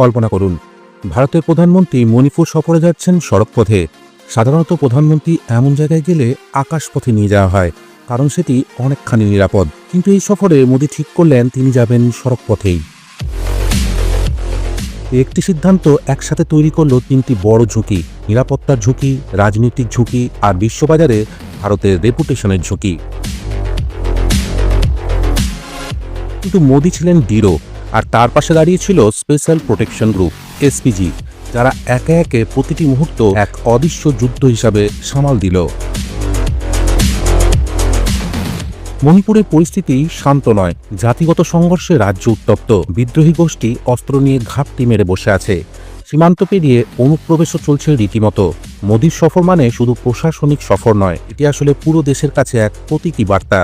কল্পনা করুন। ভারতের প্রধানমন্ত্রী মণিপুর সফরে যাচ্ছেন সড়কপথে। সাধারণত প্রধানমন্ত্রী এমন জায়গায় গেলে আকাশপথে নিয়ে যাওয়া হয়, কারণ সেটি অনেকখানি নিরাপদ। কিন্তু এই সফরে মোদী ঠিক করলেন, তিনি যাবেন সড়কপথেই। একটি সিদ্ধান্ত একসাথে তৈরি করল তিনটি বড় ঝুঁকি, নিরাপত্তার ঝুঁকি, রাজনৈতিক ঝুঁকি আর বিশ্ববাজারে ভারতের রেপুটেশনের ঝুঁকি। কিন্তু মোদী ছিলেন দৃঢ় আর তার পাশে দাঁড়িয়ে ছিল স্পেশাল প্রোটেকশন গ্রুপ, এসপিজি, যারা একে একে প্রতিটি মুহূর্ত এক অদৃশ্য যুদ্ধ হিসাবে সামাল দিল। মণিপুরের পরিস্থিতি শান্ত নয়। জাতিগত সংঘর্ষে রাজ্য উত্তপ্ত। বিদ্রোহী গোষ্ঠী অস্ত্র নিয়ে ঘাপটি মেরে বসে আছে। সীমান্ত পেরিয়ে অনুপ্রবেশও চলছে রীতিমতো। মোদীর সফর মানে শুধু প্রশাসনিক সফর নয়, এটি আসলে পুরো দেশের কাছে এক প্রতীকী বার্তা।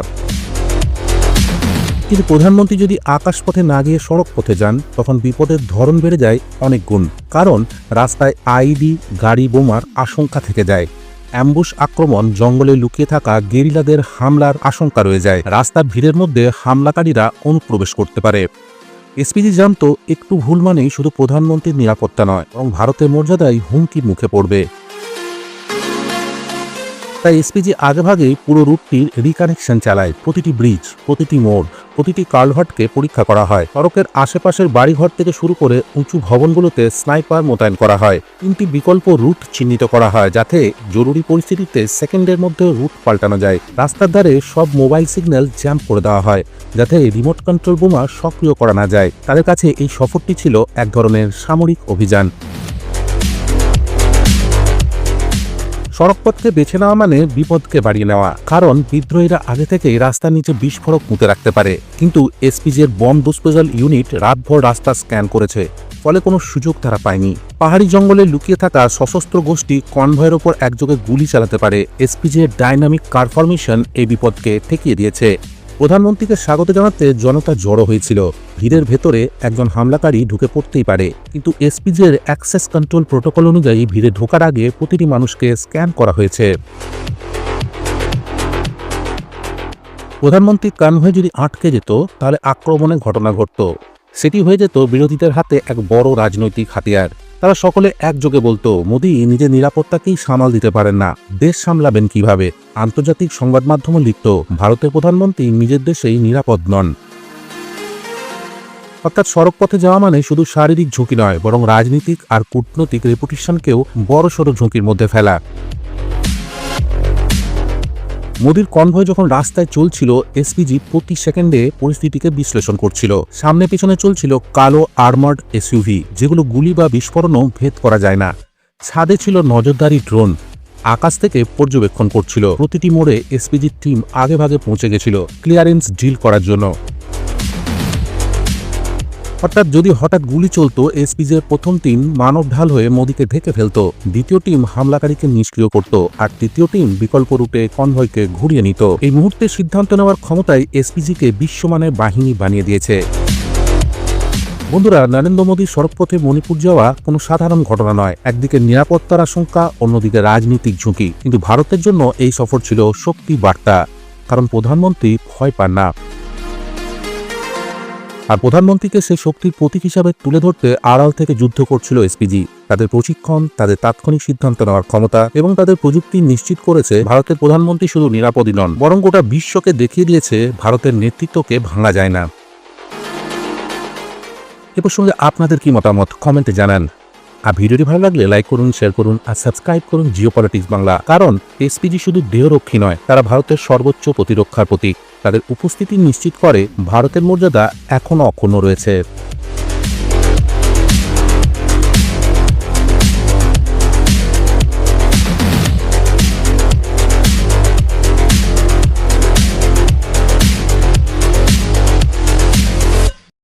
কিন্তু প্রধানমন্ত্রী যদি আকাশপথে না গিয়ে সড়ক পথে যান, তখন বিপদের ধরন বেড়ে যায় অনেক গুণ। কারণ রাস্তায় আইডি, গাড়ি, বোমার আশঙ্কা থেকে যায়। অ্যাম্বুশ আক্রমণ জঙ্গলে লুকিয়ে থাকা গেরিলাদের হামলার আশঙ্কা রয়ে যায়। রাস্তার ভিড়ের মধ্যে হামলাকারীরা অনুপ্রবেশ করতে পারে। এসপিজি জানতো একটু ভুল মানেই শুধু প্রধানমন্ত্রীর নিরাপত্তা নয়, বরং ভারতের মর্যাদাই হুমকির মুখে পড়বে। তাই এসপিজি আগেভাগেই পুরো রুটটির রিকানেকশন চালায়। প্রতিটি ব্রিজ প্রতিটি মোড়, প্রতিটি কালভার্টকে পরীক্ষা করা হয়। সড়কের আশেপাশের বাড়িঘর থেকে শুরু করে উঁচু ভবনগুলোতে স্নাইপার মোতায়েন করা হয়। তিনটি বিকল্প রুট চিহ্নিত করা হয় যাতে জরুরি পরিস্থিতিতে সেকেন্ডের মধ্যে রুট পাল্টানো যায়। রাস্তার ধারে সব মোবাইল সিগন্যাল জ্যাম্প করে দেওয়া হয় যাতে রিমোট কন্ট্রোল বোমা সক্রিয় করা না যায়। তাদের কাছে এই সফরটি ছিল এক ধরনের সামরিক অভিযান। সড়কপথকে বেছে নেওয়া মানে বিপদকে বাড়িয়ে নেওয়া। কারণ বিদ্রোহীরা আগে থেকেই রাস্তার নিচে বিস্ফোরক মুতে রাখতে পারে। কিন্তু এসপিজের বম ডিসপোজাল ইউনিট রাতভর রাস্তা স্ক্যান করেছে। ফলে কোনো সুযোগ তারা পায়নি। পাহাড়ি জঙ্গলে লুকিয়ে থাকা সশস্ত্র গোষ্ঠী কনভয়ের ওপর একযোগে গুলি চালাতে পারে। এসপিজির ডাইনামিক কারফরমেশন এই বিপদকে ঠেকিয়ে দিয়েছে। প্রধানমন্ত্রীকে স্বাগত জানাতে জনতা জড়ো হয়েছিল। ভিড়ের ভেতরে একজন হামলাকারী ঢুকে পড়তেই পারে। কিন্তু এসপিজির অ্যাক্সেস কন্ট্রোল প্রোটোকল অনুযায়ী ভিড়ে ঢোকার আগে প্রতিটি মানুষকে স্ক্যান করা হয়েছে। প্রধানমন্ত্রী কানভয় যদি আটকে যেত, তাহলে আক্রমণের ঘটনা ঘটত। সেটি হয়ে যেত বিরোধীদের হাতে এক বড় রাজনৈতিক হাতিয়ার। তারা সকলে একযোগে বলতো, মোদী নিজের নিরাপত্তাকেই সামাল দিতে পারেন না। দেশ সামলাবেন কীভাবে? আন্তর্জাতিক সংবাদ মাধ্যমে লিখত ভারতের প্রধানমন্ত্রী নিজের দেশেই নিরাপদ নন। অর্থাৎ সড়কপথে যাওয়া মানে শুধু শারীরিক ঝুঁকি নয়, বরং রাজনীতিক আর কূটনৈতিক রেপুটেশনকেও বড়সড় ঝুঁকির মধ্যে ফেলা। মোদির কনভয় যখন রাস্তায় চলছিল, এসপিজি প্রতি সেকেন্ডে পরিস্থিতিকে বিশ্লেষণ করছিল। সামনে পেছনে চলছিল কালো আর্মার্ড এসইউভি, যেগুলো গুলি বা বিস্ফোরণও ভেদ করা যায় না। ছাদে ছিল নজরদারি ড্রোন। আকাশ থেকে পর্যবেক্ষণ করছিল। প্রতিটি মোড়ে এসপিজির টিম আগেভাগে পৌঁছে গেছিল ক্লিয়ারেন্স ডিল করার জন্য। অর্থাৎ যদি হঠাৎ গুলি চলতো এসপিজের প্রথম টিম মানব ঢাল হয়ে মোদীকে ঢেকে ফেলত। দ্বিতীয় টিম হামলাকারীকে নিষ্ক্রিয় করত আর তৃতীয় টিম বিকল্প রূপে কনভয়কে ঘুরিয়ে নিত। এই মুহূর্তে সিদ্ধান্ত নেওয়ার ক্ষমতায় এসপিজিকে বিশ্বমানের বাহিনী বানিয়ে দিয়েছে। বন্ধুরা, নরেন্দ্র মোদীর সড়কপথে মণিপুর যাওয়া কোনো সাধারণ ঘটনা নয়। একদিকে নিরাপত্তার আশঙ্কা, অন্যদিকে রাজনৈতিক ঝুঁকি। কিন্তু ভারতের জন্য এই সফর ছিল শক্তি বার্তা, কারণ প্রধানমন্ত্রী ভয় পান না। আর প্রধানমন্ত্রীকে সেই শক্তির প্রতীক হিসাবে তুলে ধরতে আড়াল থেকে যুদ্ধ করছিল এসপিজি। তাদের প্রশিক্ষণ, তাদের তাৎক্ষণিক সিদ্ধান্ত নেওয়ার ক্ষমতা এবং তাদের প্রযুক্তি নিশ্চিত করেছে ভারতের প্রধানমন্ত্রী শুধু নিরাপদই নন, বরং গোটা বিশ্বকে দেখিয়ে দিয়েছে ভারতের নেতৃত্বকে ভাঙা যায় না। এ প্রসঙ্গে আপনাদের কি মতামত? কমেন্টে জানান। আর ভিডিওটি ভালো লাগলে লাইক করুন শেয়ার করুন আর সাবস্ক্রাইব করুন জিও পলিটিক্স বাংলা কারণ এসপিজি শুধু দেহরক্ষী নয়, তারা ভারতের সর্বোচ্চ প্রতিরক্ষার প্রতীক। তাদের উপস্থিতি নিশ্চিত করে ভারতের মর্যাদা এখনও অক্ষুণ্ণ রয়েছে।